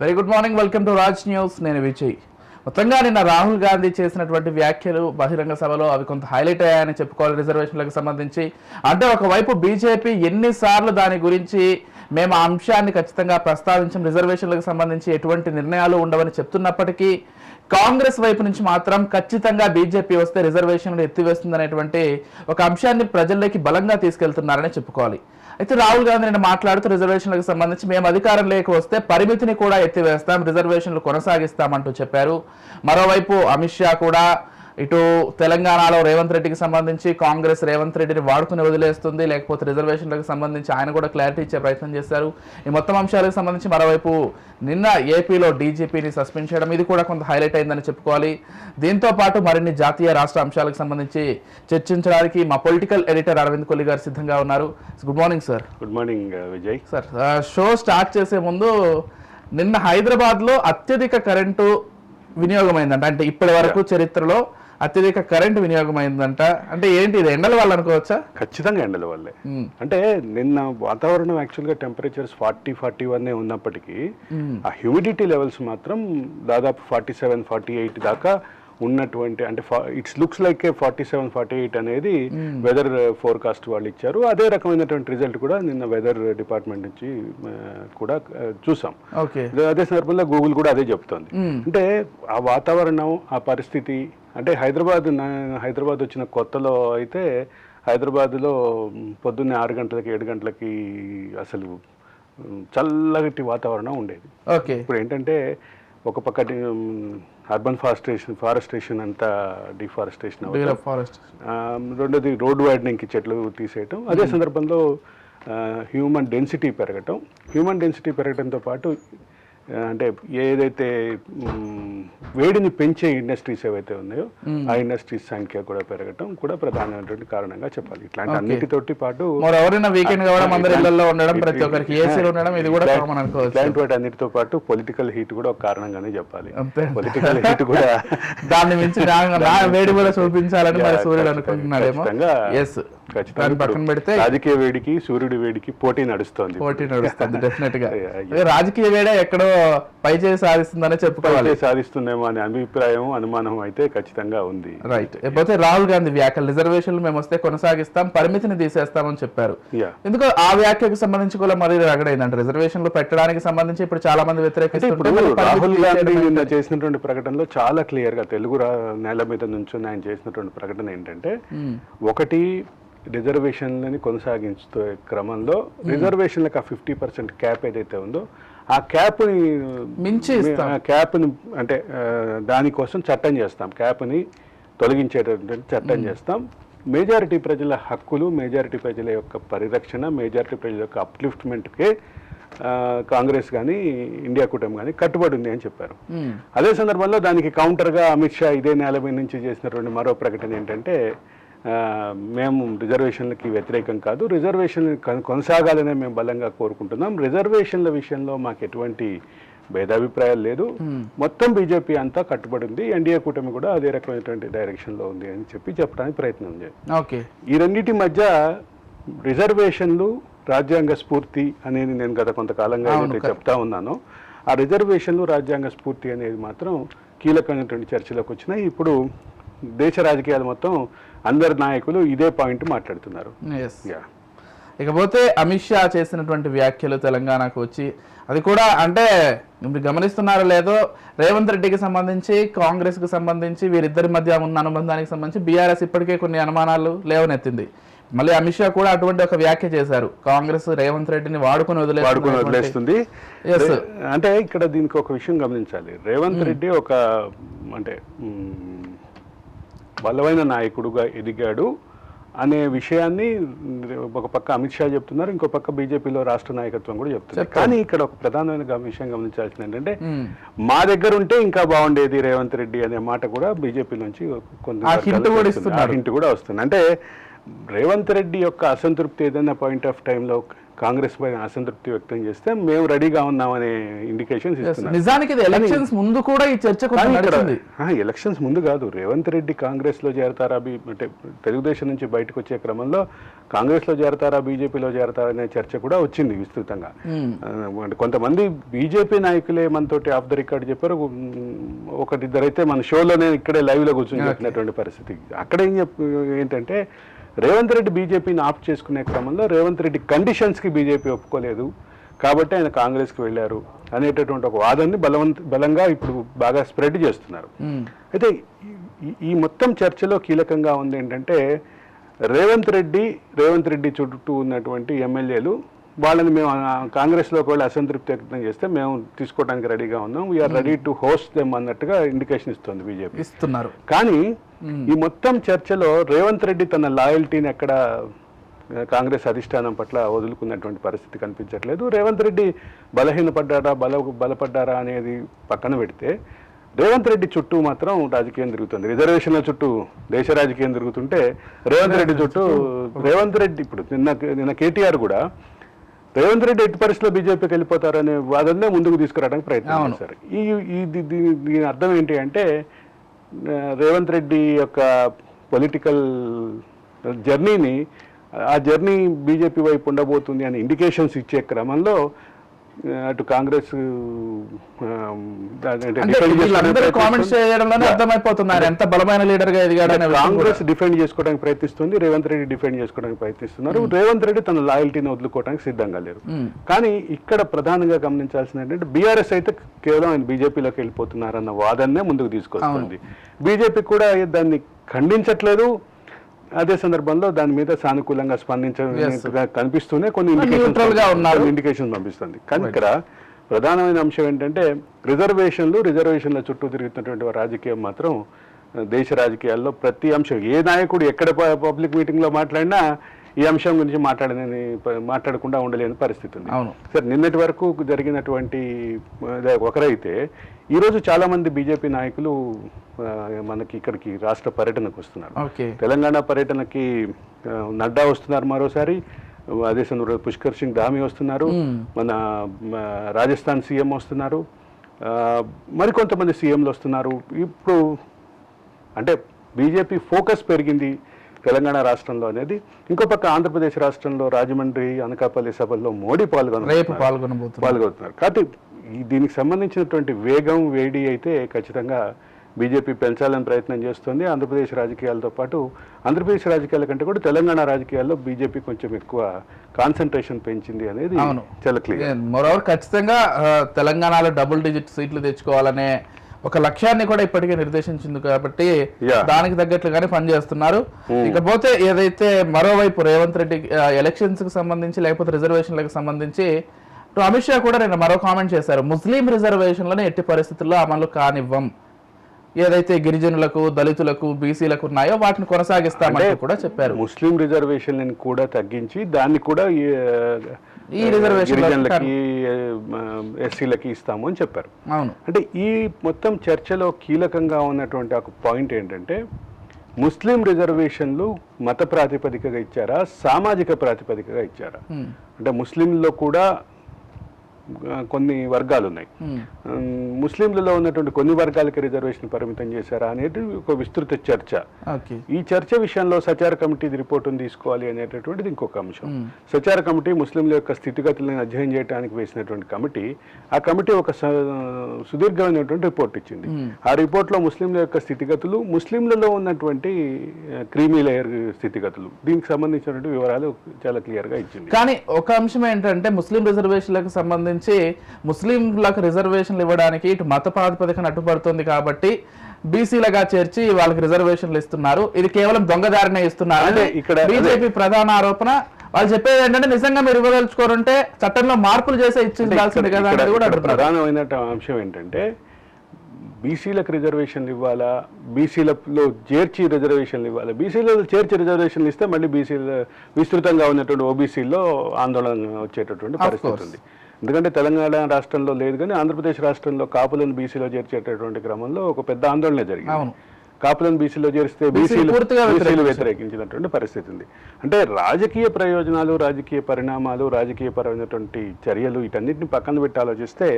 Very good morning welcome to Raj news నేను విజయ్. మొత్తంగా నిన్న రాహుల్ గాంధీ చేసినటువంటి వ్యాఖ్యలు బహిరంగ సభలో అవి కొంత హైలైట్ అయ్యాయని చెప్పుకోవాలి రిజర్వేషన్లకు సంబంధించి. అంటే ఒకవైపు బీజేపీ ఎన్నిసార్లు దాని గురించి మేము ఆ అంశాన్ని ఖచ్చితంగా ప్రస్తావించాం. రిజర్వేషన్లకు సంబంధించి ఎటువంటి నిర్ణయాలు ఉండవని చెప్తున్నప్పటికీ కాంగ్రెస్ వైపు నుంచి మాత్రం ఖచ్చితంగా బీజేపీ వస్తే రిజర్వేషన్లు ఎత్తివేస్తుందనేటువంటి ఒక అంశాన్ని ప్రజల్లోకి బలంగా తీసుకెళ్తున్నారని చెప్పుకోవాలి. అయితే రాహుల్ గాంధీ నిన్న మాట్లాడుతూ రిజర్వేషన్లకు సంబంధించి మేము అధికారం లేక వస్తే పరిమితిని కూడా ఎత్తివేస్తాం రిజర్వేషన్లు కొనసాగిస్తామంటూ చెప్పారు. మరోవైపు అమిత్ షా కూడా ఇటు తెలంగాణలో రేవంత్ రెడ్డికి సంబంధించి కాంగ్రెస్ రేవంత్ రెడ్డిని వాడుకుని వదిలేస్తుంది లేకపోతే రిజర్వేషన్లకు సంబంధించి ఆయన కూడా క్లారిటీ ఇచ్చే ప్రయత్నం చేశారు. ఈ మొత్తం అంశాలకు సంబంధించి మరోవైపు నిన్న ఏపీలో డీజీపీని సస్పెండ్ చేయడం ఇది కూడా కొంత హైలైట్ అయిందని చెప్పుకోవాలి. దీంతో పాటు మరిన్ని జాతీయ రాష్ట్ర అంశాలకు సంబంధించి చర్చించడానికి మా పొలిటికల్ ఎడిటర్ అరవింద్ కొల్లి గారు సిద్ధంగా ఉన్నారు. Good morning sir. Good morning Vijay. Sir show start చేసే ముందు నిన్న హైదరాబాద్లో అత్యధిక కరెంటు వినియోగమైందంట అంటే ఇప్పటి వరకు చరిత్రలో. అత్యధిక కరెంటు వినియోగమైందంట అంటే ఏంటి ఇది? ఎండల వల్ల అనుకోవచ్చా? ఖచ్చితంగా ఎండల వల్లే. అంటే నిన్న వాతావరణం యాక్చువల్గా టెంపరేచర్స్ ఫార్టీ ఫార్టీ వన్ ఉన్నప్పటికీ ఆ హ్యూమిడిటీ లెవెల్స్ మాత్రం దాదాపు ఫార్టీ సెవెన్ ఫార్టీ ఎయిట్ దాకా ఉన్నటువంటి అంటే it's looks like a forty seven forty eight అనేది వెదర్ ఫోర్కాస్ట్ వాళ్ళు ఇచ్చారు. అదే రకమైనటువంటి రిజల్ట్ కూడా నిన్న వెదర్ డిపార్ట్మెంట్ నుంచి కూడా చూసాం. ఓకే. అదే సందర్భంలో గూగుల్ కూడా అదే చెప్తోంది. అంటే ఆ వాతావరణం ఆ పరిస్థితి అంటే హైదరాబాద్ హైదరాబాద్ వచ్చిన కొత్తలో అయితే హైదరాబాద్లో పొద్దున్నే ఆరు గంటలకి ఏడు గంటలకి అసలు చల్లటి వాతావరణం ఉండేది. ఓకే. ఇప్పుడు ఏంటంటే ఒక పక్క అర్బన్ ఫారెస్టేషన్ ఫారెస్టేషన్ అంతా డిఫారెస్టేషన్ రెండోది రోడ్ వైడనింగ్కి చెట్లు తీసేయటం. అదే సందర్భంలో హ్యూమన్ డెన్సిటీ పెరగటం. హ్యూమన్ డెన్సిటీ పెరగడంతో పాటు అంటే ఏదైతే వేడిని పెంచే ఇండస్ట్రీస్ ఏవైతే ఉన్నాయో ఆ ఇండస్ట్రీస్ సంఖ్య కూడా పెరగటం కూడా ప్రధానమైనటువంటి కారణంగా చెప్పాలి. ఇట్లాంటి అన్నిటితోటి పాటు ఎవరైనా వీకెండ్ కావడం ఉండడం ప్రతి ఒక్కరికి ఏసీలు ఉండడం ఇది కూడా కామన్ అనుకోవచ్చు. ఇట్లాంటి వాటి అన్నిటితో పాటు పొలిటికల్ హీట్ కూడా ఒక కారణంగానే చెప్పాలి. పొలిటికల్ హీట్ కూడా దాన్ని మించి వేడి కూడా చూపించాలని సూర్యుడు అనుకుంటున్నాడేమో. ఎస్ పక్కన పెడితే రాజకీయ వేడికి సూర్యుడి వేడికి పోటీ నడుస్తోంది పోటీ నడుస్తుంది డెఫినెట్గా. రాజకీయ వేడే ఎక్కడో పై చేసి సాధిస్తుందనే చెప్పుకోవాలి. సాధిస్తుందేమో అనే అభిప్రాయం అనుమానం అయితే ఖచ్చితంగా ఉంది. రైట్ లేకపోతే రాహుల్ గాంధీ వ్యాఖ్యలు రిజర్వేషన్లు మేము వస్తే కొనసాగిస్తాం పరిమితిని తీసేస్తామని చెప్పారు. ఎందుకో ఆ వ్యాఖ్యకు సంబంధించి కూడా మరీ రగడైందంటే. రిజర్వేషన్లు పెట్టడానికి సంబంధించి ఇప్పుడు చాలా మంది పరిమితి రాహుల్ గాంధీ నిన్న చేసినటువంటి ప్రకటనలో చాలా క్లియర్గా తెలుగు రా- నేల మీద నుంచి ఆయన చేసినటువంటి ప్రకటన ఏంటంటే ఒకటి రిజర్వేషన్లని కొనసాగించే క్రమంలో రిజర్వేషన్లకు ఆ ఫిఫ్టీ పర్సెంట్ క్యాప్ ఏదైతే ఉందో ఆ క్యాప్ని మించి. క్యాప్ని అంటే దానికోసం చట్టం చేస్తాం. క్యాప్ని తొలగించేటటువంటి చట్టం చేస్తాం. మెజారిటీ ప్రజల హక్కులు మెజారిటీ ప్రజల యొక్క పరిరక్షణ మెజారిటీ ప్రజల యొక్క అప్లిఫ్ట్మెంట్కే కాంగ్రెస్ కానీ ఇండియా కూటమి కానీ కట్టుబడి ఉంది అని చెప్పారు. అదే సందర్భంలో దానికి కౌంటర్గా అమిత్ షా ఇదే నేల నుంచి చేసినటువంటి మరో ప్రకటన ఏంటంటే మేము రిజర్వేషన్లకి వ్యతిరేకం కాదు. రిజర్వేషన్లు కొన- కొనసాగాలనే మేము బలంగా కోరుకుంటున్నాం. రిజర్వేషన్ల విషయంలో మాకు ఎటువంటి భేదాభిప్రాయాలు లేదు. మొత్తం బీజేపీ అంతా కట్టుబడి ఉంది ఎన్డీఏ కూటమి కూడా అదే రకమైనటువంటి డైరెక్షన్లో ఉంది అని చెప్పి చెప్పడానికి ప్రయత్నం చేయాలి ఓకే. ఈ రెండింటి మధ్య రిజర్వేషన్లు రాజ్యాంగ స్ఫూర్తి అనేది నేను గత కొంతకాలంగా ఏదైతే చెప్తా ఉన్నానో ఆ రిజర్వేషన్లు రాజ్యాంగ స్ఫూర్తి అనేది మాత్రం కీలకమైనటువంటి చర్చలోకి వచ్చినాయి. ఇప్పుడు దేశ రాజకీయాలు మొత్తం అందరు నాయకులు ఇదే పాయింట్ మాట్లాడుతున్నారు. ఇకపోతే అమిత్ షా చేసినటువంటి వ్యాఖ్యలు తెలంగాణకు వచ్చి అది కూడా అంటే మీరు గమనిస్తున్నారో లేదో రేవంత్ రెడ్డికి సంబంధించి కాంగ్రెస్కు సంబంధించి వీరిద్దరి మధ్య ఉన్న అనుబంధానికి సంబంధించి బీఆర్ఎస్ ఇప్పటికే కొన్ని అనుమానాలు లేవనెత్తింది. మళ్ళీ అమిత్ షా కూడా అటువంటి ఒక వ్యాఖ్య చేశారు. కాంగ్రెస్ రేవంత్ రెడ్డిని వాడుకుని వాడుకొని వదిలేస్తున్నటువంటి- వదిలేస్తుంది. అంటే ఇక్కడ దీనికి ఒక విషయం గమనించాలి. రేవంత్ రెడ్డి ఒక అంటే బలమైన నాయకుడుగా ఎదిగాడు అనే విషయాన్ని ఒక పక్క అమిత్ షా చెప్తున్నారు ఇంకో పక్క బీజేపీలో రాష్ట్ర నాయకత్వం కూడా చెప్తున్నారు కానీ ఇక్కడ ఒక ప్రధానమైన విషయం గమనించాల్సింది ఏంటంటే. మా దగ్గర ఉంటే ఇంకా బాగుండేది రేవంత్ రెడ్డి అనే మాట కూడా బీజేపీ నుంచి. హింట్ కూడా వస్తుంది అంటే రేవంత్ రెడ్డి యొక్క అసంతృప్తి ఏదైనా పాయింట్ ఆఫ్ టైంలో కాంగ్రెస్ పైన అసంతృప్తి వ్యక్తం చేస్తే మేము రెడీగా ఉన్నామనే ఇండికేషన్స్ నిజానికి ఎలక్షన్స్ ముందు కూడా ఈ చర్చ ఎలక్షన్స్ ముందు కాదు. రేవంత్ రెడ్డి కాంగ్రెస్లో చేరతారా బి అంటే తెలుగుదేశం నుంచి బయటకు వచ్చే క్రమంలో కాంగ్రెస్లో చేరతారా బీజేపీలో చేరతారా అనే చర్చ కూడా వచ్చింది విస్తృతంగా. ఆ, అంటే కొంతమంది బీజేపీ నాయకులే మనతోటి ఆఫ్ ద రికార్డ్ చెప్పారు. ఒకటిద్దరైతే మన షోలోనే ఇక్కడే లైవ్లో కూర్చొని చెప్పినటువంటి పరిస్థితి. అక్కడ ఏం ఏంటంటే రేవంత్ రెడ్డి బీజేపీని ఆఫ్ చేసుకునే క్రమంలో రేవంత్ రెడ్డి కండిషన్స్కి బీజేపీ ఒప్పుకోలేదు కాబట్టి ఆయన కాంగ్రెస్కి వెళ్ళారు అనేటటువంటి ఒక వాదాన్ని బలవంత బలంగా ఇప్పుడు బాగా స్ప్రెడ్ చేస్తున్నారు. అయితే ఈ- ఈ మొత్తం చర్చలో కీలకంగా ఉంది ఏంటంటే రేవంత్ రెడ్డి రేవంత్ రెడ్డి చుట్టూ ఉన్నటువంటి ఎమ్మెల్యేలు వాళ్ళని మేము కాంగ్రెస్లో ఒకవేళ అసంతృప్తి వ్యక్తం చేస్తే మేము తీసుకోవడానికి రెడీగా ఉన్నాం. We're ready to host them అన్నట్టుగా ఇండికేషన్ ఇస్తుంది బీజేపీ ఇస్తున్నారు. కానీ ఈ మొత్తం చర్చలో రేవంత్ రెడ్డి తన లాయల్టీని ఎక్కడ కాంగ్రెస్ అధిష్టానం పట్ల వదులుకున్నటువంటి పరిస్థితి కనిపించట్లేదు. రేవంత్ రెడ్డి బలహీనపడ్డారా బల బలపడ్డారా అనేది పక్కన పెడితే రేవంత్ రెడ్డి చుట్టూ మాత్రం రాజకీయం తిరుగుతుంది. రిజర్వేషన్ల చుట్టూ దేశ రాజకీయం తిరుగుతుంటే రేవంత్ రెడ్డి చుట్టూ రేవంత్ రెడ్డి ఇప్పుడు నిన్న నిన్న కేటీఆర్ కూడా రేవంత్ రెడ్డి ఎట్టి పరిస్థితిలో బీజేపీకి వెళ్ళిపోతారనే వాదన్నే ముందుకు తీసుకురావడానికి ప్రయత్నం. చేశారు ఈ దీని అర్థం ఏంటి అంటే రేవంత్ రెడ్డి యొక్క పొలిటికల్ జర్నీని ఆ జర్నీ బీజేపీ వైపు ఉండబోతుంది అని ఇండికేషన్స్ ఇచ్చే క్రమంలో అటు కాంగ్రెస్ కామెంట్స్. చేయడంలోనే అర్థమైపోతుంది ఆయన ఎంత బలమైన లీడర్గా ఎదిగాడనే. కాంగ్రెస్ డిఫెండ్ చేసుకోవడానికి ప్రయత్నిస్తుంది రేవంత్ రెడ్డి డిఫెండ్ చేసుకోవడానికి ప్రయత్నిస్తున్నారు. రేవంత్ రెడ్డి తన లాయల్టీని వదులుకోవడానికి సిద్ధంగా లేరు. కానీ ఇక్కడ ప్రధానంగా గమనించాల్సింది ఏంటంటే బీఆర్ఎస్ అయితే కేవలం ఆయన బీజేపీలోకి వెళ్ళిపోతున్నారన్న వాదన్నే ముందుకు తీసుకొస్తుంది. బీజేపీ కూడా దాన్ని ఖండించట్లేదు. అదే సందర్భంలో దాని మీద సానుకూలంగా స్పందించ కనిపిస్తూనే కొన్ని ఉన్నారు. ఇండికేషన్ పంపిస్తుంది. కానీ ఇక్కడ ప్రధానమైన అంశం ఏంటంటే రిజర్వేషన్లు రిజర్వేషన్ల చుట్టూ తిరుగుతున్నటువంటి రాజకీయం మాత్రం దేశ రాజకీయాల్లో ప్రతి అంశం ఏ నాయకుడు ఎక్కడ పబ్లిక్ మీటింగ్లో మాట్లాడినా ఈ అంశం గురించి మాట్లాడలేని ప- మాట్లాడకుండా ఉండలేని పరిస్థితి ఉంది. సార్ నిన్నటి వరకు జరిగినటువంటి ఒకరైతే ఈరోజు చాలా మంది బీజేపీ నాయకులు మనకి ఇక్కడికి రాష్ట్ర పర్యటనకు వస్తున్నారు. తెలంగాణ పర్యటనకి నడ్డా వస్తున్నారు మరోసారి అదే సందర్భంలో పుష్కర్ సింగ్ ధామి వస్తున్నారు మన రాజస్థాన్ సీఎం వస్తున్నారు మరికొంతమంది సీఎంలు వస్తున్నారు. ఇప్పుడు అంటే బీజేపీ ఫోకస్ పెరిగింది. తెలంగాణ రాష్ట్రంలో అనేది ఇంకో పక్క ఆంధ్రప్రదేశ్ రాష్ట్రంలో రాజమండ్రి అనకాపల్లి సభల్లో మోడీ రేపు పాల్గొనబోతున్నారు. పాల్గొతున్నారు. కాబట్టి దీనికి సంబంధించినటువంటి వేగం వేడి అయితే ఖచ్చితంగా బీజేపీ పెంచాలని ప్రయత్నం చేస్తుంది. ఆంధ్రప్రదేశ్ రాజకీయాలతో పాటు ఆంధ్రప్రదేశ్ రాజకీయాల కంటే కూడా తెలంగాణ రాజకీయాల్లో బీజేపీ కొంచెం ఎక్కువ కాన్సన్ట్రేషన్ పెంచింది అనేది. చాలా క్లియర్ మరోవర్ ఖచ్చితంగా తెలంగాణలో డబుల్ డిజిట్ సీట్లు తెచ్చుకోవాలనే ఒక లక్ష్యాన్ని కూడా ఇప్పటికే నిర్దేశించింది కాబట్టి. దానికి తగ్గట్లుగానే పనిచేస్తున్నారు ఇకపోతే ఏదైతే మరోవైపు రేవంత్ రెడ్డి ఎలక్షన్స్కి సంబంధించి లేకపోతే రిజర్వేషన్లకు సంబంధించి అమిత్ షా కూడా నేను మరో కామెంట్ చేశారు. ముస్లిం రిజర్వేషన్లను ఎట్టి పరిస్థితుల్లో అమలు కానివ్వం. ఏదైతే గిరిజనులకు దళితులకు బీసీలకు ఉన్నాయో వాటిని కొనసాగిస్తామంటూ కూడా చెప్పారు. ముస్లిం రిజర్వేషన్లను కూడా తగ్గించి దాన్ని కూడా ఈ, గిరిజనులకి ఎస్సీలకి ఇస్తాము అని చెప్పారు. అవును. అంటే ఈ మొత్తం చర్చలో కీలకంగా ఉన్నటువంటి ఒక పాయింట్ ఏంటంటే ముస్లిం రిజర్వేషన్లు మత ప్రాతిపదికగా ఇచ్చారా సామాజిక ప్రాతిపదికగా ఇచ్చారా. అంటే ముస్లింల్లో కూడా కొన్ని వర్గాలు ఉన్నాయి ముస్లింలలో ఉన్నటువంటి కొన్ని వర్గాలకి రిజర్వేషన్ పరిమితం చేశారా అనేది ఒక విస్తృత చర్చ. ఈ చర్చ విషయంలో సచార కమిటీ రిపోర్టును తీసుకోవాలి అనేటటువంటిది ఇంకొక అంశం. సచార కమిటీ ముస్లింల యొక్క స్థితిగతులను అధ్యయనం చేయడానికి వేసినటువంటి కమిటీ ఆ కమిటీ ఒక సుదీర్ఘమైనటువంటి రిపోర్ట్ ఇచ్చింది. ఆ రిపోర్ట్లో ముస్లింల యొక్క స్థితిగతులు ముస్లింలలో ఉన్నటువంటి క్రీమీ లేయర్ స్థితిగతులు. దీనికి సంబంధించినటువంటి వివరాలు చాలా క్లియర్గా ఇచ్చింది. కానీ ఒక అంశం ఏంటంటే ముస్లిం రిజర్వేషన్లకు సంబంధించి ముస్లింలకు రిజర్వేషన్లు ఇవ్వడానికి ఇటు మత ప్రాతిపదికన అడ్డుపడుతుంది కాబట్టి బీసీలుగా చేర్చి వాళ్ళకి రిజర్వేషన్లు ఇస్తున్నారు. ఇది కేవలం దొంగదారినే ఇస్తున్నారు. అంటే ఇక్కడ- బీజేపీ ప్రధాన ఆరోపణ. వాళ్ళు చెప్పేది ఏంటంటే నిజంగా మీరు ఇవ్వదలుచుకోరుంటే చట్టంలో మార్పులు చేసే ఇచ్చిందాల్సింది కదా అనేది కూడా ప్రధానమైన అంశం ఏంటంటే బీసీలకు రిజర్వేషన్లు ఇవ్వాలా? బీసీలలో చేర్చి రిజర్వేషన్లు ఇవ్వాలా? బీసీలలో చేర్చి రిజర్వేషన్లు ఇస్తే మళ్ళీ బీసీల విస్తృతంగా ఉన్నటువంటి ఓబీసీలో ఆందోళన వచ్చేటటువంటి పరిస్థితి. ఉంది. ఎందుకంటే తెలంగాణ రాష్ట్రంలో లేదు కానీ ఆంధ్రప్రదేశ్ రాష్ట్రంలో కాపులను బీసీలో చేర్చేటటువంటి క్రమంలో ఒక పెద్ద ఆందోళన జరిగింది. కాపులను బీసీలో చేరిస్తే బీసీలు. వ్యతిరేకించినటువంటి పరిస్థితి ఉంది. అంటే రాజకీయ ప్రయోజనాలు రాజకీయ పరిణామాలు రాజకీయ పరమైనటువంటి చర్యలు వీటన్నిటిని పక్కన పెట్టి ఆలోచిస్తే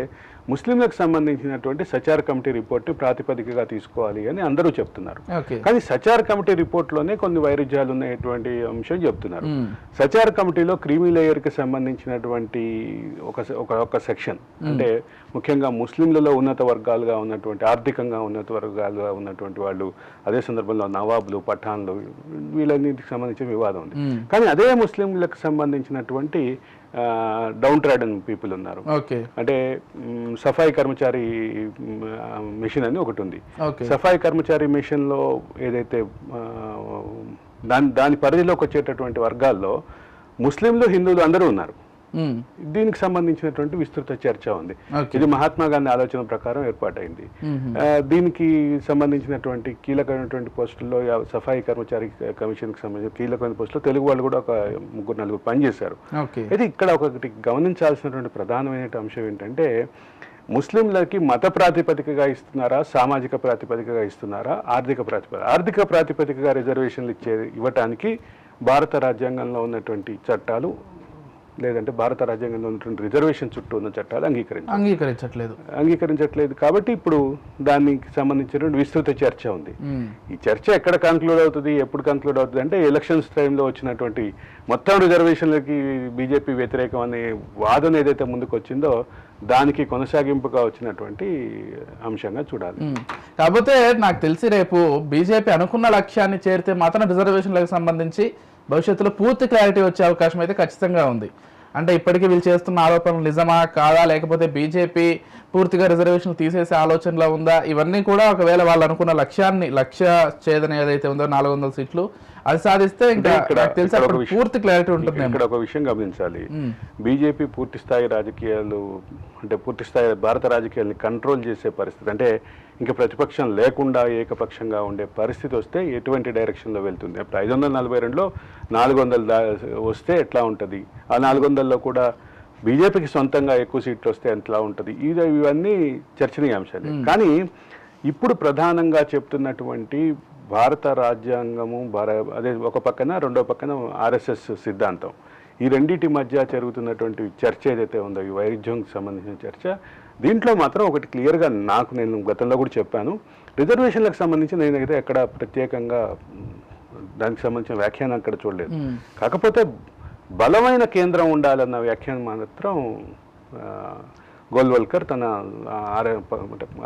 ముస్లింలకు సంబంధించినటువంటి సచార్ కమిటీ రిపోర్ట్ ప్రాతిపదికగా తీసుకోవాలి అని అందరూ చెప్తున్నారు. కానీ సచార్ కమిటీ రిపోర్ట్లోనే కొన్ని వైరుధ్యాలు ఉన్నటువంటి అంశం చెప్తున్నారు. సచార్ కమిటీలో క్రీమీ లేయర్కి సంబంధించినటువంటి ఒక ఒక సెక్షన్. అంటే ముఖ్యంగా ముస్లింలలో ఉన్నత వర్గాలుగా ఉన్నటువంటి ఆర్థికంగా ఉన్నత వర్గాలుగా ఉన్నటువంటి వాళ్ళు అదే సందర్భంలో నవాబులు పఠాన్లు వీళ్ళన్నిటికి సంబంధించిన వివాదం ఉంది. కానీ అదే ముస్లింలకు సంబంధించినటువంటి డౌన్ ట్రాడన్ పీపుల్ ఉన్నారు. ఓకే. అంటే సఫాయి కర్మచారి మిషన్ అని ఒకటి ఉంది. ఓకే. సఫాయి కర్మచారి మిషన్లో ఏదైతే దాని దాని పరిధిలోకి వచ్చేటటువంటి వర్గాల్లో ముస్లింలు హిందువులు అందరూ ఉన్నారు. దీనికి సంబంధించినటువంటి విస్తృత చర్చ ఉంది. ఇది మహాత్మా గాంధీ ఆలోచన ప్రకారం ఏర్పాటైంది. ఆ, దీనికి సంబంధించినటువంటి కీలకమైనటువంటి పోస్టుల్లో సఫాయి కర్మచారి కమిషన్కి సంబంధించిన కీలకమైన పోస్టులో తెలుగు వాళ్ళు కూడా ఒక ముగ్గురు నలుగురు పనిచేశారు. అయితే ఇక్కడ ఒకటి గమనించాల్సినటువంటి ప్రధానమైన అంశం ఏంటంటే ముస్లింలకి మత ప్రాతిపదికగా ఇస్తున్నారా సామాజిక ప్రాతిపదికగా ఇస్తున్నారా ఆర్థిక ప్రాతిపదిక ఆర్థిక ప్రాతిపదికగా రిజర్వేషన్లు ఇచ్చే ఇవ్వటానికి భారత రాజ్యాంగంలో ఉన్నటువంటి చట్టాలు లేదంటే భారత రాజ్యాంగంలో ఉన్నటువంటి రిజర్వేషన్ చుట్టూ ఉన్న చట్టాలు అంగీకరించారు అంగీకరించట్లేదు అంగీకరించట్లేదు కాబట్టి ఇప్పుడు దానికి సంబంధించినటువంటి విస్తృత చర్చ ఉంది. ఈ చర్చ ఎక్కడ కన్క్లూడ్ అవుతుంది ఎప్పుడు కన్క్లూడ్ అవుతుంది అంటే ఎలక్షన్స్ టైంలో వచ్చినటువంటి మొత్తం రిజర్వేషన్లకి బీజేపీ వ్యతిరేకం అనే వాదన ఏదైతే ముందుకు వచ్చిందో దానికి కొనసాగింపుగా వచ్చినటువంటి అంశంగా చూడాలి. కాకపోతే నాకు తెలిసి రేపు బీజేపీ అనుకున్న లక్ష్యాన్ని చేరితే మాత్రం రిజర్వేషన్లకు సంబంధించి భవిష్యత్తులో పూర్తి క్లారిటీ వచ్చే అవకాశం అయితే ఖచ్చితంగా ఉంది. అంటే ఇప్పటికీ వీళ్ళు చేస్తున్న ఆరోపణలు నిజమా కాదా లేకపోతే బీజేపీ పూర్తిగా రిజర్వేషన్లు తీసేసే ఆలోచనలో ఉందా? ఇవన్నీ కూడా ఒకవేళ వాళ్ళు అనుకున్న లక్ష్యాన్ని లక్ష్య ఛేదన ఏదైతే ఉందో నాలుగు వందల సీట్లు అది సాధిస్తే ఇంకా తెలిసి పూర్తి క్లారిటీ ఉంటుందేమో. ఇక్కడ ఒక విషయం గమనించాలి. బీజేపీ పూర్తి స్థాయి రాజకీయాలు అంటే పూర్తి స్థాయి భారత రాజకీయాల్ని కంట్రోల్ చేసే పరిస్థితి అంటే ఇంకా ప్రతిపక్షం లేకుండా ఏకపక్షంగా ఉండే పరిస్థితి వస్తే ఎటువంటి డైరెక్షన్లో వెళ్తుంది? ఇప్పుడు ఐదు వందల నలభై రెండులో నాలుగు వందలు దా వస్తే ఎట్లా ఉంటుంది? ఆ నాలుగు వందల్లో కూడా బీజేపీకి సొంతంగా ఎక్కువ సీట్లు వస్తే ఎట్లా ఉంటుంది? ఇది ఇవన్నీ చర్చనీయాంశాలే. కానీ ఇప్పుడు ప్రధానంగా చెప్తున్నటువంటి భారత రాజ్యాంగము భార అదే ఒక పక్కన రెండో పక్కన ఆర్ఎస్ఎస్ సిద్ధాంతం. ఈ రెండింటి మధ్య జరుగుతున్నటువంటి చర్చ ఏదైతే ఉందో ఈ వైరుధ్యంకి సంబంధించిన చర్చ దీంట్లో మాత్రం ఒకటి క్లియర్గా నాకు నేను గతంలో కూడా చెప్పాను. రిజర్వేషన్లకు సంబంధించి నేనైతే ఎక్కడ ప్రత్యేకంగా దానికి సంబంధించిన వ్యాఖ్యానం అక్కడ చూడలేదు. కాకపోతే బలమైన కేంద్రం ఉండాలన్న వ్యాఖ్యానం మాత్రం గోల్వల్కర్ తన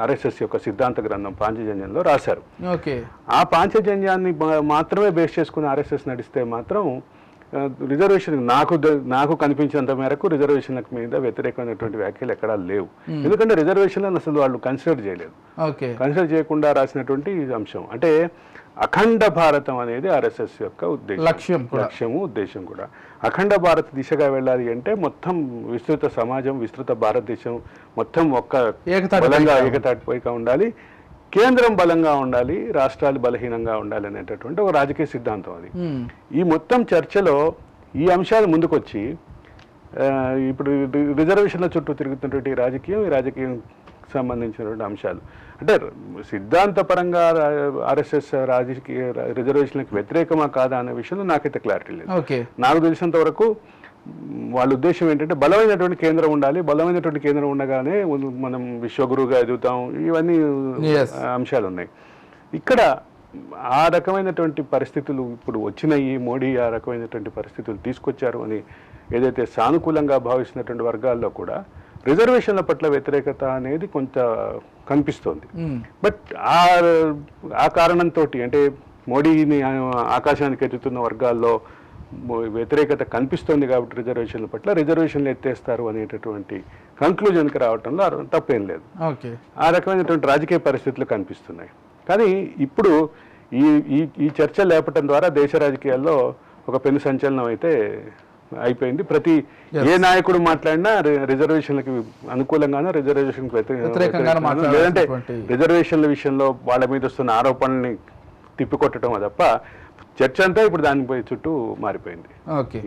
ఆర్ఎస్ఎస్ యొక్క సిద్ధాంత గ్రంథం పాంచజన్యంలో రాశారు. ఓకే. ఆ పాంచజన్యాన్ని మాత్రమే బేస్ చేసుకుని ఆర్ఎస్ఎస్ నడిస్తే మాత్రం రిజర్వేషన్ నాకు నాకు కనిపించినంత మేరకు రిజర్వేషన్ల మీద వ్యతిరేకమైనటువంటి వ్యాఖ్యలు ఎక్కడా లేవు. ఎందుకంటే రిజర్వేషన్లను అసలు వాళ్ళు కన్సిడర్ చేయలేదు. కన్సిడర్ చేయకుండా రాసినటువంటి అంశం. అంటే అఖండ భారతం అనేది ఆర్ఎస్ఎస్ యొక్క ఉద్దేశం. లక్ష్యం. లక్ష్యము ఉద్దేశం కూడా. అఖండ భారత్ దిశగా వెళ్ళాలి అంటే మొత్తం విస్తృత సమాజం విస్తృత భారతదేశం మొత్తం ఒక్క ఏకతాటిపై బలంగా కావాలి. ఏకతాటిపైగా ఉండాలి. కేంద్రం బలంగా ఉండాలి రాష్ట్రాలు బలహీనంగా ఉండాలి అనేటటువంటి ఒక రాజకీయ సిద్ధాంతం అది. ఈ మొత్తం చర్చలో ఈ అంశాలు ముందుకొచ్చి ఇప్పుడు రిజర్వేషన్ల చుట్టూ తిరుగుతున్నటువంటి రాజకీయం ఈ రాజకీయం సంబంధించినటువంటి అంశాలు. అంటే సిద్ధాంతపరంగా ఆర్ఎస్ఎస్ రాజకీయ రిజర్వేషన్లకు వ్యతిరేకమా కాదా అనే విషయంలో నాకైతే క్లారిటీ లేదు. నాకు తెలిసినంత వరకు వాళ్ళ ఉద్దేశం ఏంటంటే బలమైనటువంటి కేంద్రం ఉండాలి బలమైనటువంటి కేంద్రం ఉండగానే మనం విశ్వగురువుగా ఎదుగుతాం ఇవన్నీ అంశాలు ఉన్నాయి ఇక్కడ ఆ రకమైనటువంటి పరిస్థితులు ఇప్పుడు వచ్చినాయి మోడీ ఆ రకమైనటువంటి పరిస్థితులు తీసుకొచ్చారు అని ఏదైతే సానుకూలంగా భావిస్తున్నటువంటి వర్గాల్లో కూడా రిజర్వేషన్ల పట్ల వ్యతిరేకత అనేది కొంత కనిపిస్తోంది. బట్ ఆ ఆ కారణంతో అంటే మోడీని ఆకాశానికి ఎత్తుతున్న వర్గాల్లో వ్యతిరేకత కనిపిస్తోంది కాబట్టి రిజర్వేషన్ల పట్ల. రిజర్వేషన్లు ఎత్తేస్తారు అనేటటువంటి కంక్లూజన్కి రావడంలో తప్పేం లేదు. ఓకే. ఆ రకమైనటువంటి రాజకీయ పరిస్థితులు కనిపిస్తున్నాయి. కానీ ఇప్పుడు ఈ ఈ ఈ చర్చ లేపటం ద్వారా దేశ రాజకీయాల్లో ఒక పెను సంచలనం అయితే అయిపోయింది. ప్రతి ఏ నాయకుడు మాట్లాడినా రిజర్వేషన్లకి అనుకూలంగానో రిజర్వేషన్కి వ్యతిరే- వ్యతిరేకంగానో వ్యతిరేకంగానో, లేదంటే రిజర్వేషన్ల విషయంలో వాళ్ళ మీద వస్తున్న ఆరోపణల్ని తిప్పికొట్టడం తప్ప చర్చ అంతా ఇప్పుడు దానిపై చుట్టూ మారిపోయింది ఓకే.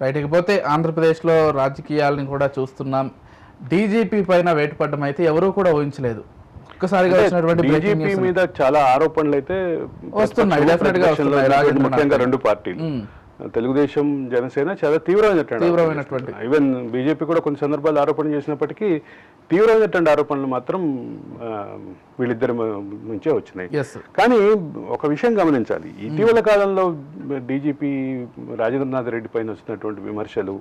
రైట్ ఇకపోతే ఆంధ్రప్రదేశ్లో రాజకీయాలను కూడా చూస్తున్నాం డీజీపీ పైన వేటు పడడం అయితే ఎవరూ కూడా ఊహించలేదు ఒక్కసారిగా వచ్చినటువంటి. మీద చాలా ఆరోపణలు అయితే వస్తున్నాయి, ముఖ్యంగా. రెండు పార్టీలు. తెలుగుదేశం జనసేన చాలా తీవ్రమైనటువంటి తీవ్రమైనటువంటి. ఈవెన్ బీజేపీ కూడా కొన్ని సందర్భాలు ఆరోపణ చేసినప్పటికీ తీవ్రమైనటువంటి ఆరోపణలు మాత్రం వీళ్ళిద్దరి నుంచే వచ్చినాయి. కానీ ఒక విషయం గమనించాలి. ఇటీవల కాలంలో డీజీపీ రాజేంద్రనాథ్ రెడ్డి పైన వచ్చినటువంటి విమర్శలు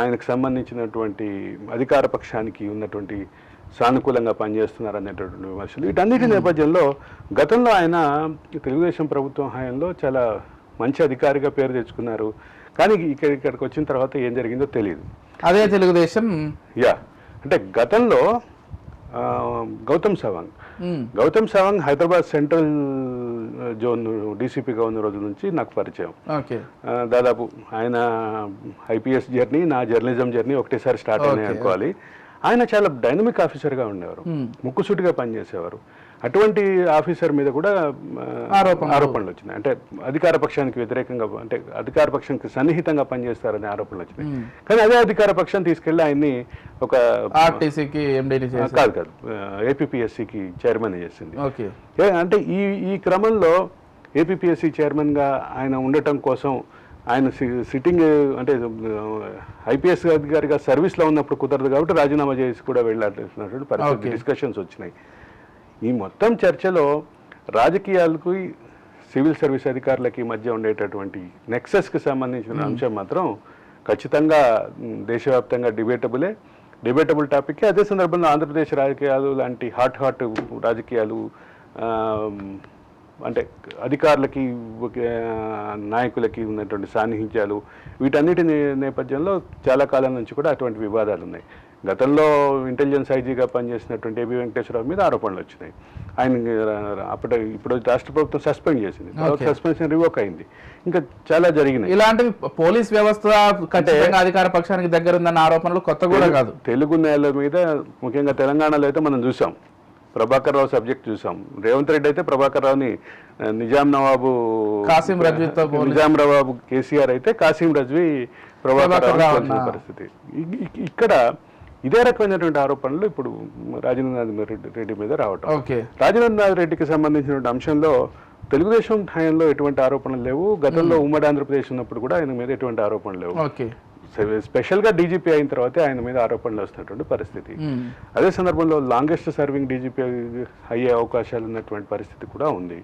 ఆయనకు సంబంధించినటువంటి అధికార పక్షానికి ఉన్నటువంటి సానుకూలంగా పనిచేస్తున్నారు అనేటటువంటి విమర్శలు. వీటన్నిటి నేపథ్యంలో గతంలో ఆయన తెలుగుదేశం ప్రభుత్వం హయాంలో చాలా మంచి అధికారిగా పేరు తెచ్చుకున్నారు. కానీ ఇక్కడ ఇక్కడికి వచ్చిన తర్వాత ఏం జరిగిందో తెలియదు అదే తెలుగుదేశం. యా. అంటే గతంలో గౌతమ్ సవాంగ్. గౌతమ్ సవాంగ్ హైదరాబాద్ సెంట్రల్ జోన్ డీసీపీగా ఉన్న రోజు నుంచి నాకు పరిచయం. దాదాపు ఆయన ఐపీఎస్ జర్నీ నా జర్నలిజం జర్నీ ఒకటేసారి స్టార్ట్ అయినాయి. అనుకోవాలి. ఆయన చాలా డైనమిక్ ఆఫీసర్గా ఉండేవారు. ముక్కుసూటిగా పనిచేసేవారు. అటువంటి ఆఫీసర్ మీద కూడా ఆరోపణలు. వచ్చినాయి. అంటే అధికార పక్షానికి వ్యతిరేకంగా అంటే అధికార పక్షానికి సన్నిహితంగా పనిచేస్తారనే ఆరోపణలు వచ్చినాయి. కానీ అదే అధికార పక్షం తీసుకెళ్ళి ఆయన్ని ఒక ఆర్టీసీకి కాదు కాదు. ఏపీపీఎస్సికి చైర్మన్ చేసింది. అంటే ఈ ఈ క్రమంలో ఏపీపీఎస్సీ చైర్మన్గా ఆయన ఉండటం కోసం ఆయన సిట్టింగ్ అంటే ఐపీఎస్ అధికారిగా సర్వీస్లో ఉన్నప్పుడు కుదరదు కాబట్టి రాజీనామా చేసి కూడా వెళ్ళాల్సినటువంటి పరిస్థితి. డిస్కషన్స్ వచ్చినాయి. ఈ మొత్తం చర్చలో రాజకీయాలకు సివిల్ సర్వీస్ అధికారులకి మధ్య ఉండేటటువంటి నెక్సెస్కి సంబంధించిన అంశం మాత్రం ఖచ్చితంగా దేశవ్యాప్తంగా డిబేటబులే డిబేటబుల్ టాపిక్ అదే సందర్భంలో ఆంధ్రప్రదేశ్ రాజకీయాలు లాంటి హాట్ హాట్ రాజకీయాలు అంటే అధికారులకి నాయకులకి ఉన్నటువంటి సాన్నిహిత్యాలు వీటన్నిటి నేపథ్యంలో చాలా కాలం నుంచి కూడా అటువంటి వివాదాలు ఉన్నాయి. గతంలో ఇంటెలిజెన్స్ ఐజీగా పనిచేసినటువంటి ఏబి వెంకటేశ్వరరావు మీద ఆరోపణలు వచ్చినాయి. ఆయన అప్పటి ఇప్పుడు రాష్ట్ర ప్రభుత్వం సస్పెండ్ చేసింది. సస్పెన్షన్ రివోక్ అయింది. ఇంకా చాలా జరిగినాయి. ఇలాంటివి పోలీస్ వ్యవస్థ అధికార పక్షానికి దగ్గర ఉందన్న ఆరోపణలు కొత్త కూడా కాదు. తెలుగు నేల మీద ముఖ్యంగా తెలంగాణలో అయితే మనం చూసాం. ప్రభాకర్ రావు సబ్జెక్ట్ చూసాం. రేవంత్ రెడ్డి అయితే ప్రభాకర్ రావుని నిజాం నవాబు కాసిం రజ్వీతో నిజాం నవాబు కేసీఆర్ అయితే కాసిం రజ్వీ ప్రభాకర్ రావు. పరిస్థితి. ఇక్కడ ఇదే రకమైనటువంటి ఆరోపణలు ఇప్పుడు రాజేంద్రనాథ్ రెడ్డి మీద రావటం. రాజేంద్రనాథ్ రెడ్డికి సంబంధించినటువంటి అంశంలో తెలుగుదేశం హయాంలో ఎటువంటి ఆరోపణలు లేవు. గతంలో ఉమ్మడి ఆంధ్రప్రదేశ్ ఉన్నప్పుడు కూడా ఆయన మీద ఎటువంటి ఆరోపణలు లేవు. ఓకే స్పెషల్గా డీజీపీ అయిన తర్వాతే ఆయన మీద ఆరోపణలు వస్తున్నటువంటి పరిస్థితి. అదే సందర్భంలో లాంగెస్ట్ సర్వింగ్ డీజీపీ అయ్యే అవకాశాలు ఉన్నటువంటి పరిస్థితి కూడా ఉంది.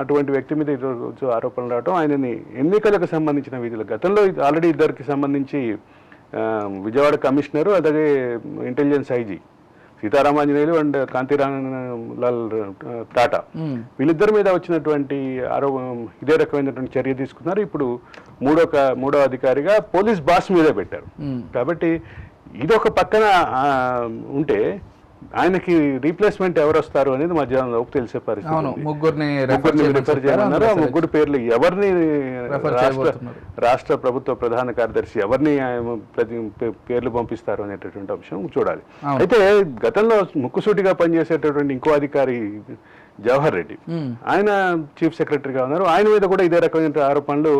అటువంటి వ్యక్తి మీద ఈరోజు ఆరోపణలు రావడం ఆయనని ఎన్నికలకు సంబంధించిన విధులు గతంలో ఆల్రెడీ ఇద్దరికి సంబంధించి విజయవాడ కమిషనరు అలాగే intelligence IG Seetharamanjaneyulu and Kanthiram Lal Tata. వీళ్ళిద్దరి మీద వచ్చినటువంటి ఆరోపణ ఇదే రకమైనటువంటి చర్య తీసుకున్నారు ఇప్పుడు మూడో మూడో అధికారిగా పోలీస్ బాస్ మీదే పెట్టారు. కాబట్టి ఇదొక పక్కన ఉంటే ఆయనకి రీప్లేస్మెంట్ ఎవరు వస్తారు అనేది మధ్యాహ్నంలోపు తెలిసే పరిస్థితి అవును. ముగ్గురిని రెఫర్ ముగ్గురిని. చేయమన్నారు ఆ ముగ్గురు పేర్లు ఎవరిని రాష్ట్ర. రాష్ట్ర ప్రభుత్వ ప్రధాన కార్యదర్శి ఎవరిని పేర్లు పంపిస్తారు అనేటటువంటి అంశం చూడాలి. అయితే గతంలో ముక్కుసూటిగా పనిచేసేటటువంటి ఇంకో అధికారి జవహర్ రెడ్డి. ఆయన చీఫ్ సెక్రటరీగా ఉన్నారు ఆయన మీద కూడా ఇదే రకమైన ఆరోపణలు.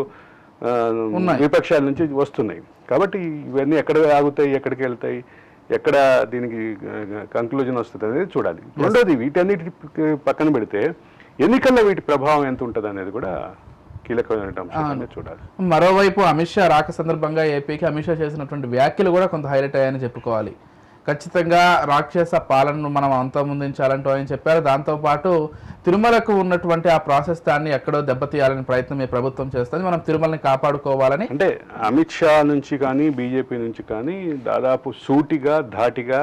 విపక్షాల నుంచి వస్తున్నాయి కాబట్టి ఇవన్నీ ఎక్కడ ఆగుతాయి ఎక్కడికి వెళ్తాయి ఎక్కడ దీనికి కంక్లూజన్ వస్తుంది అనేది చూడాలి. రెండోది వీటన్నిటి పక్కన పెడితే ఎన్నికల్లో వీటి ప్రభావం ఎంత ఉంటుంది అనేది కూడా కీలకమైన చూడాలి. మరోవైపు అమిత్ షా రాక సందర్భంగా ఏపీకి అమిత్ షా చేసినటువంటి వ్యాఖ్యలు కూడా కొంత హైలైట్ అయ్యాయని చెప్పుకోవాలి. ఖచ్చితంగా రాక్షస పాలనను మనం అంతమొందించాలంటూ ఆయన చెప్పారు. దాంతోపాటు తిరుమలకు ఉన్నటువంటి ఆ ప్రాసెస్ దాన్ని ఎక్కడో దెబ్బతీయాలని ప్రయత్నం ఈ ప్రభుత్వం చేస్తుంది. మనం తిరుమలని కాపాడుకోవాలని అంటే అమిత్ షా నుంచి కానీ బీజేపీ నుంచి కానీ దాదాపు సూటిగా ధాటిగా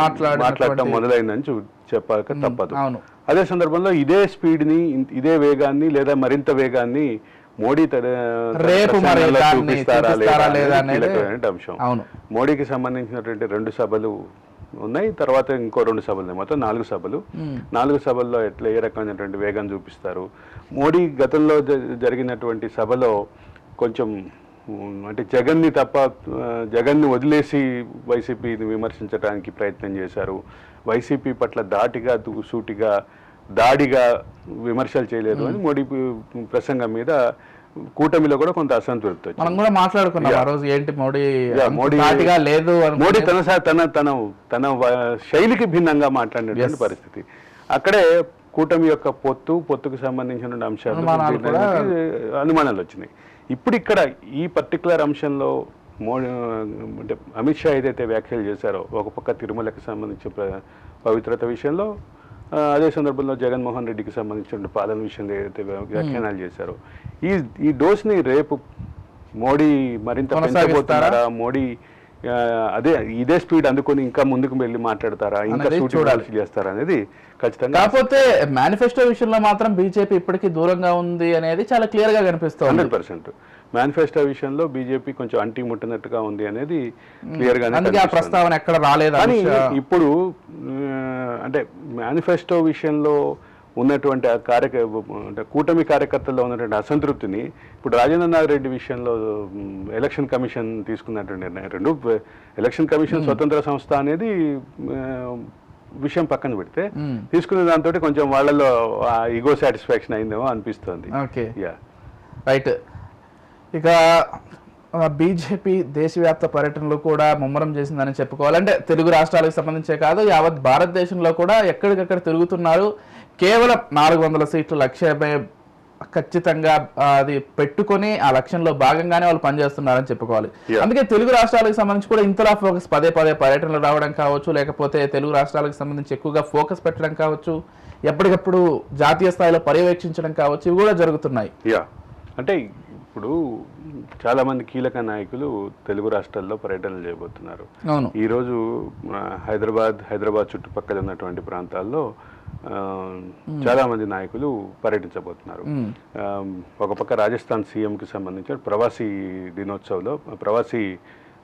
మాట్లాడటం మొదలైందని చెప్పక తప్పదు. అవును. అదే సందర్భంలో ఇదే స్పీడ్ని ఇదే వేగాన్ని లేదా మరింత వేగాన్ని మోడీ రేపు చూపిస్తారా లేదా కీలకమైన అంశం. అవును. మోడీకి సంబంధించినటువంటి రెండు సభలు ఉన్నాయి తర్వాత ఇంకో రెండు సభలు ఉన్నాయి మొత్తం నాలుగు సభలు. నాలుగు సభల్లో ఎట్లా ఏ రకమైనటువంటి వేగం చూపిస్తారు? మోడీ గతంలో జరిగినటువంటి సభలో కొంచెం అంటే జగన్ని తప్ప జగన్ని వదిలేసి వైసీపీని విమర్శించడానికి ప్రయత్నం చేశారు. వైసీపీ పట్ల దాటిగా సూటిగా దాడిగా విమర్శలు చేయలేదు అని మోడీ ప్రసంగం మీద కూటమిలో కూడా కొంత అసంతృప్తి మనం కూడా మాట్లాడుకున్నాం ఆ రోజు ఏంటి మోడీ మోడీ- లేదు మోడీ తన తన తన తన శైలికి భిన్నంగా మాట్లాడినటువంటి పరిస్థితి. అక్కడే కూటమి యొక్క పొత్తు పొత్తుకు సంబంధించిన అంశాలు అనుమానాలు వచ్చినాయి. ఇప్పుడు ఇక్కడ ఈ పర్టికులర్ అంశంలో మోడీ అంటే అమిత్ షా ఏదైతే వ్యాఖ్యలు చేశారో ఒక పక్క తిరుమలకి సంబంధించిన పవిత్రత విషయంలో అదే సందర్భంలో జగన్మోహన్ రెడ్డికి సంబంధించిన పాలన విషయంలో ఏదైతే వ్య- వ్యాఖ్యానాలు చేశారో ఈ ఈ డోస్ని రేపు మోడీ మరింత? పెంచబోతున్నారా? మోడీ అదే ఇదే స్పీడ్ అందుకొని ఇంకా ముందుకు వెళ్ళి మాట్లాడతారా? ఇంకా అనేది సూటి చూడాలి. చూడాలి చేస్తారా అనేది ఖచ్చితంగా కాకపోతే మేనిఫెస్టో విషయంలో మాత్రం బీజేపీ ఇప్పటికీ దూరంగా ఉంది అనేది చాలా క్లియర్గా కనిపిస్తోంది. Hundred percent. మేనిఫెస్టో విషయంలో బీజేపీ కొంచెం అంటి ముట్టినట్టుగా ఉంది అనేది క్లియర్ కనిపిస్తుంది. ప్రస్తావన ఎక్కడ రాలేదు షా. ఇప్పుడు అంటే మేనిఫెస్టో విషయంలో ఉన్నటువంటి ఆ కార్యక అంటే కూటమి కార్యకర్తల్లో ఉన్నటువంటి అసంతృప్తిని ఇప్పుడు రాజేంద్రనాథ్ రెడ్డి విషయంలో ఎలక్షన్ కమిషన్ తీసుకున్నటువంటి నిర్ణయం రెండు ఎలక్షన్ కమిషన్ స్వతంత్ర సంస్థ అనేది విషయం పక్కన పెడితే మ్మ్. తీసుకున్న దాంతో కొంచెం వాళ్ళలో ఈగో సాటిస్ఫాక్షన్ అయిందేమో అనిపిస్తుంది యా రైట్ ఇక బీజేపీ దేశవ్యాప్త పర్యటనలు కూడా ముమ్మరం చేసిందని చెప్పుకోవాలి. అంటే తెలుగు రాష్ట్రాలకు సంబంధించే కాదు యావత్ భారతదేశంలో కూడా ఎక్కడికక్కడ తిరుగుతున్నారు. కేవలం నాలుగు వందల సీట్లు లక్ష యాభై ఖచ్చితంగా అది పెట్టుకొని ఆ లక్ష్యంలో భాగంగానే వాళ్ళు పనిచేస్తున్నారని చెప్పుకోవాలి. అందుకే తెలుగు రాష్ట్రాలకు సంబంధించి కూడా ఇంతలా ఫోకస్ పదే పదే పర్యటనలు రావడం కావచ్చు లేకపోతే తెలుగు రాష్ట్రాలకు సంబంధించి ఎక్కువగా ఫోకస్ పెట్టడం కావచ్చు ఎప్పటికప్పుడు జాతీయ స్థాయిలో పర్యవేక్షించడం కావచ్చు ఇవి కూడా జరుగుతున్నాయి. అంటే ఇప్పుడు చాలా మంది కీలక నాయకులు తెలుగు రాష్ట్రాల్లో పర్యటనలు చేయబోతున్నారు. ఈరోజు హైదరాబాద్ హైదరాబాద్ చుట్టుపక్కల ఉన్నటువంటి ప్రాంతాల్లో చాలా మంది నాయకులు పర్యటించబోతున్నారు. ఒక పక్క రాజస్థాన్ సీఎంకి సంబంధించిన ప్రవాసీ దినోత్సవ్లో ప్రవాసీ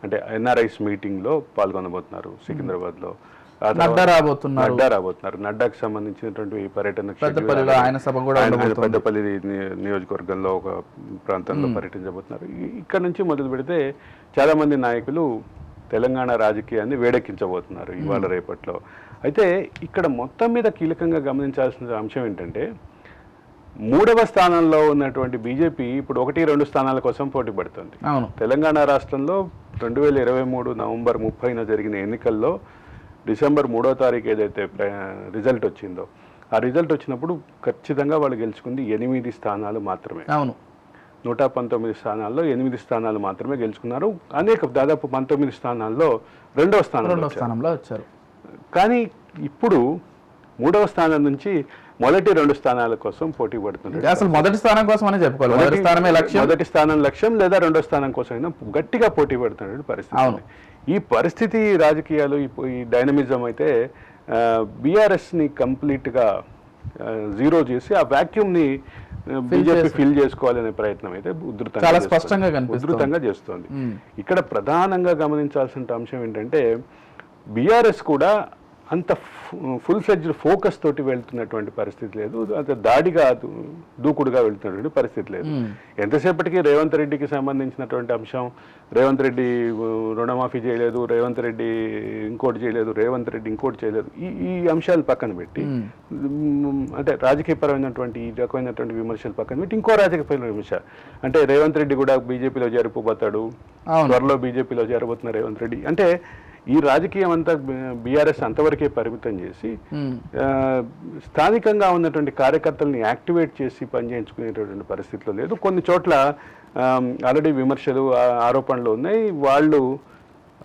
అంటే ఎన్ఆర్ఐస్ మీటింగ్లో పాల్గొనబోతున్నారు సికింద్రాబాద్లో. నడ్డా రాబోతున్నారు. నడ్డా రాబోతున్నారు. నడ్డాకి సంబంధించినటువంటి పర్యటన పెద్దపల్లిలో ఆయన సభ కూడా. పెద్దపల్లి నియోజకవర్గంలో ఒక ప్రాంతంలో పర్యటించబోతున్నారు. ఇక్కడ నుంచి మొదలు పెడితే చాలా మంది నాయకులు తెలంగాణ రాజకీయాన్ని వేడెక్కించబోతున్నారు ఇవాళ రేపట్లో. అయితే ఇక్కడ మొత్తం మీద కీలకంగా గమనించాల్సిన అంశం ఏంటంటే మూడవ స్థానంలో ఉన్నటువంటి బీజేపీ ఇప్పుడు ఒకటి రెండు స్థానాల కోసం పోటీ పడుతుంది. తెలంగాణ రాష్ట్రంలో రెండు వేల ఇరవై మూడు నవంబర్ ముప్పైన జరిగిన ఎన్నికల్లో డిసెంబర్ మూడో తారీఖు ఏదైతే రిజల్ట్ వచ్చిందో ఆ రిజల్ట్ వచ్చినప్పుడు ఖచ్చితంగా వాళ్ళు గెలుచుకుంది ఎనిమిది స్థానాలు మాత్రమే. అవును. నూట పంతొమ్మిది స్థానాల్లో ఎనిమిది స్థానాలు మాత్రమే గెలుచుకున్నారు. అనేక దాదాపు పంతొమ్మిది స్థానాల్లో రెండవ స్థానంలో రెండో వచ్చారు. స్థానంలో వచ్చారు. కానీ ఇప్పుడు మూడవ స్థానం నుంచి మొదటి రెండు స్థానాల కోసం పోటీ పడుతున్నారు అసలు మొదటి స్థానం కోసం అని చెప్పుకోవాలి మొదటి స్థానమే లక్ష్యం మొదటి స్థానం లక్ష్యం లేదా రెండో స్థానం కోసం అయినా గట్టిగా పోటీ పడుతున్న పరిస్థితి అవును. ఈ పరిస్థితి రాజకీయాలు ఈ- డైనమిజం అయితే బీఆర్ఎస్ని కంప్లీట్గా ఆ, జీరో చేసి ఆ వాక్యూమ్ని బీజేపీ ఫిల్ చేసుకోవాలనే ప్రయత్నం అయితే ఉధృతంగా. స్పష్టంగా. ఉధృతంగా చేస్తోంది. ఇక్కడ ప్రధానంగా గమనించాల్సిన అంశం ఏంటంటే బీఆర్ఎస్ కూడా అంత ఫుల్ ఫ్లెడ్జ్డ్ ఫోకస్ తోటి వెళ్తున్నటువంటి పరిస్థితి లేదు. అంత దాడిగా దూకుడుగా వెళ్తున్నటువంటి పరిస్థితి లేదు. ఎంతసేపటికి రేవంత్ రెడ్డికి సంబంధించినటువంటి అంశం రేవంత్ రెడ్డి రుణమాఫీ చేయలేదు రేవంత్ రెడ్డి ఇంకోటి చేయలేదు రేవంత్ రెడ్డి ఇంకోటి చేయలేదు. ఈ ఈ అంశాలు పక్కన పెట్టి అంటే రాజకీయపరమైనటువంటి ఈ రకమైనటువంటి విమర్శలు పక్కన పెట్టి ఇంకో రాజకీయపరమైన విమర్శ. అంటే రేవంత్ రెడ్డి కూడా బీజేపీలో అవును. త్వరలో బీజేపీలో చేరబోతున్న రేవంత్ రెడ్డి. అంటే ఈ రాజకీయం అంతా బీఆర్ఎస్ అంతవరకే పరిమితం చేసి స్థానికంగా ఉన్నటువంటి కార్యకర్తల్ని యాక్టివేట్ చేసి పనిచేయించుకునేటటువంటి పరిస్థితిలో లేదు. కొన్ని చోట్ల ఆల్రెడీ విమర్శలు ఆరోపణలు ఉన్నాయి. వాళ్ళు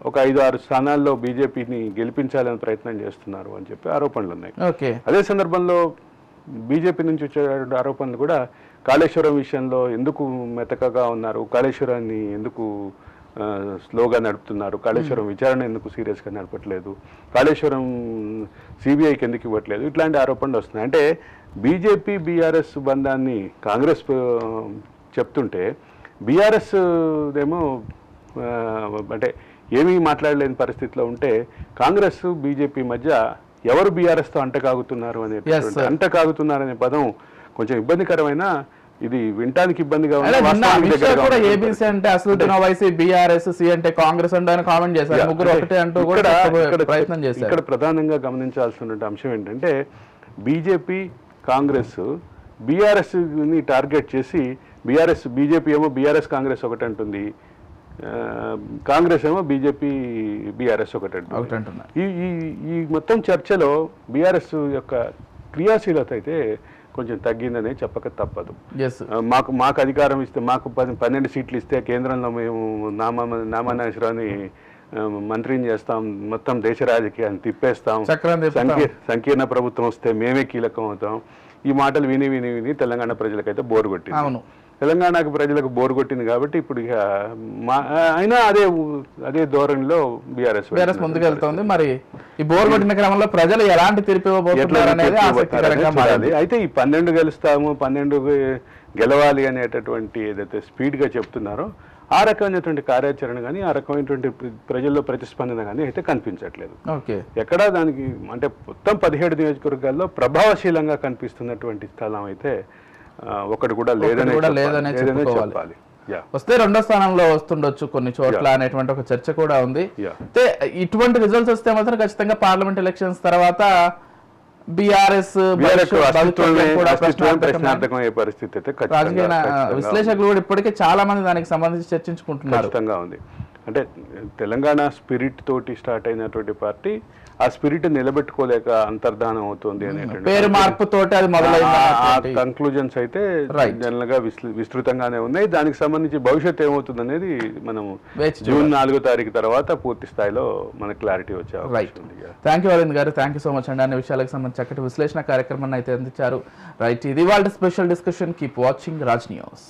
ఒక ఐదు ఆరు స్థానాల్లో బీజేపీని గెలిపించాలని ప్రయత్నం చేస్తున్నారు అని చెప్పి ఆరోపణలు ఉన్నాయి. అదే సందర్భంలో బీజేపీ నుంచి వచ్చే ఆరోపణలు కూడా కాళేశ్వరం విషయంలో ఎందుకు మెతకగా ఉన్నారు? కాళేశ్వరాన్ని ఎందుకు స్లోగా నడుపుతున్నారు. కాళేశ్వరం విచారణ ఎందుకు సీరియస్గా నడపట్లేదు? కాళేశ్వరం సిబిఐకి ఎందుకు ఇవ్వట్లేదు. ఇట్లాంటి ఆరోపణలు వస్తున్నాయి. అంటే బీజేపీ బీఆర్ఎస్ బంధాన్ని కాంగ్రెస్ చెప్తుంటే బీఆర్ఎస్ ఏమో అంటే ఏమీ మాట్లాడలేని పరిస్థితిలో ఉంటే కాంగ్రెస్ బీజేపీ మధ్య ఎవరు బీఆర్ఎస్తో అంటకాగుతున్నారు sir. అంటకాగుతున్నారు అనే పదం కొంచెం ఇబ్బందికరమైన ఇది వినటానికి ఇబ్బందిగా ఉంది, కూడా. ఏబీసీ అంటే అసలు వైసీ బీఆర్ఎస్ సి అంటే కాంగ్రెస్ అంటే అని కామెంట్ చేశారు. ముగ్గురు ఒకటే అంటూ కూడా ప్రయత్నం చేశారు. ఇక్కడ ప్రధానంగా గమనించాల్సిన అంశం ఏంటంటే బీజేపీ కాంగ్రెస్ బీఆర్ఎస్ని టార్గెట్ చేసి బీఆర్ఎస్ బీజేపీ ఏమో బీఆర్ఎస్ కాంగ్రెస్ ఒకటి అంటుంది. కాంగ్రెస్ ఏమో బీజేపీ బీఆర్ఎస్ ఒకటి అంటుంది. ఈ ఈ మొత్తం చర్చలో బీఆర్ఎస్ యొక్క క్రియాశీలత అయితే కొంచెం తగ్గిందనే చెప్పక తప్పదు. మాకు మాకు అధికారం ఇస్తే మాకు పది పన్నెండు సీట్లు ఇస్తే కేంద్రంలో మేము నామా నామానాశ్వరాన్ని మంత్రిని చేస్తాం మొత్తం దేశ రాజకీయాన్ని తిప్పేస్తాం. సంకీర్ణ ప్రభుత్వం వస్తే మేమే కీలకం అవుతాం. ఈ మాటలు విని విని విని తెలంగాణ ప్రజలకైతే బోరు కొట్టింది. తెలంగాణకు ప్రజలకు బోరు కొట్టింది కాబట్టి ఇప్పుడు ఇక మా అయినా అదే అదే ధోరణిలో బీఆర్ఎస్ బీఆర్ఎస్ ముందుకెళ్తోంది. మరి ఈ బోర్ కొట్టిన క్రమంలో ప్రజలు ఎలాంటి తీర్పు ఇవ్వబోతున్నారు అనేది ఆసక్తికరంగా. అయితే ఈ పన్నెండు గెలుస్తాము పన్నెండు గెలవాలి అనేటటువంటి ఏదైతే స్పీడ్గా చెప్తున్నారో ఆ రకమైనటువంటి కార్యాచరణ కానీ ఆ రకమైనటువంటి ప్ర- ప్రజల్లో ప్రతిస్పందన కానీ అయితే కనిపించట్లేదు. ఓకే. ఎక్కడా దానికి అంటే మొత్తం పదిహేడు నియోజకవర్గాల్లో ప్రభావశీలంగా కనిపిస్తున్నటువంటి స్థలం అయితే ఒకటి కూడా లేదనే కూడా. లేదనే చెప్పుకోవాలి. వస్తే రెండో స్థానంలో వస్తుండొచ్చు కొన్ని చోట్ల అనేటువంటి ఒక చర్చ కూడా ఉంది. అయితే ఇటువంటి రిజల్ట్స్ వస్తే మాత్రం ఖచ్చితంగా పార్లమెంట్ ఎలక్షన్స్ తర్వాత బీఆర్ఎస్ పరిస్థితి రాజకీయ విశ్లేషకులు కూడా ఇప్పటికే చాలా మంది దానికి సంబంధించి చర్చించుకుంటున్నారు. ఉంది. అంటే తెలంగాణ స్పిరిట్ తోటి స్టార్ట్ అయినటువంటి పార్టీ ఆ స్పిరిట్ నిలబెట్టుకోలేక అంతర్ధానం అవుతుంది పేరు మార్పు తోటి అది మొదలైంది కంక్లూజన్స్ అయితే. జనరల్గా విస్తృతంగానే ఉన్నాయి. దానికి సంబంధించి భవిష్యత్ ఏమవుతుంది అనేది మనం జూన్ నాలుగో తారీఖు తర్వాత పూర్తి స్థాయిలో మనకు క్లారిటీ వచ్చే రైట్ అవకాశం ఉంది థ్యాంక్ యూ అరవింద్ గారు. థ్యాంక్ యూ సో మచ్ అండి అన్ని విషయాలకు సంబంధించి చక్కటి విశ్లేషణ కార్యక్రమాన్ని అయితే అందించారు. రైట్ ఇది వాళ్ళ special discussion keep watching Raj news